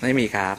ไม่มีครับ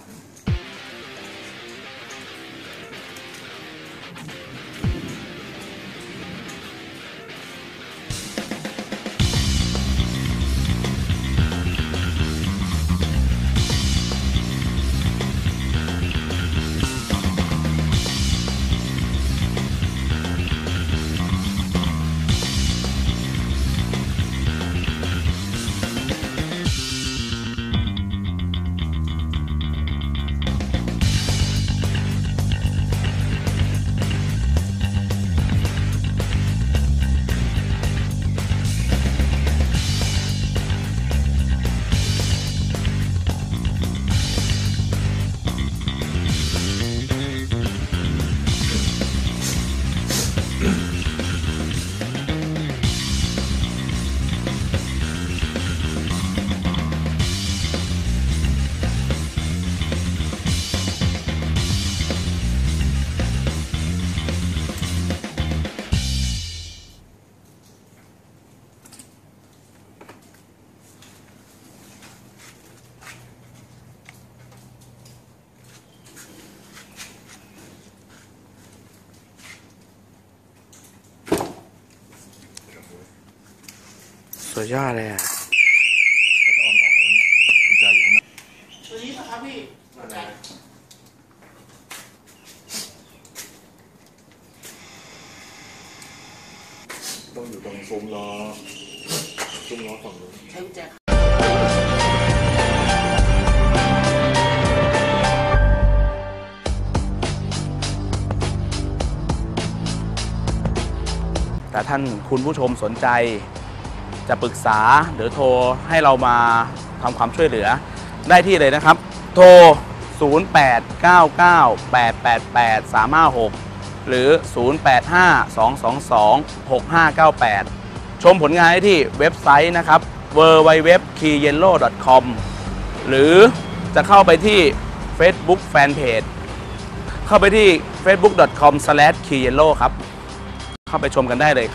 สุดยอดเลยอะแล้วจะออมอนๆจอยู่ข้างในตัวนี้ปะครับพี่ต้องอยู่ตรงซุ้มล้อซุ้มล้อฝั่งนู้นใช้กุญแจแต่ท่านคุณผู้ชมสนใจ จะปรึกษาหรือโทรให้เรามาทำความช่วยเหลือ ได้ที่เลยนะครับ โทร 0899888356 หรือ 0852226598 ชมผลงานได้ที่เว็บไซต์นะครับ www.keyyellow.com หรือจะเข้าไปที่ Facebook Fanpage เข้าไปที่ facebook.com/keyyellow ครับ เข้าไปชมกันได้เลย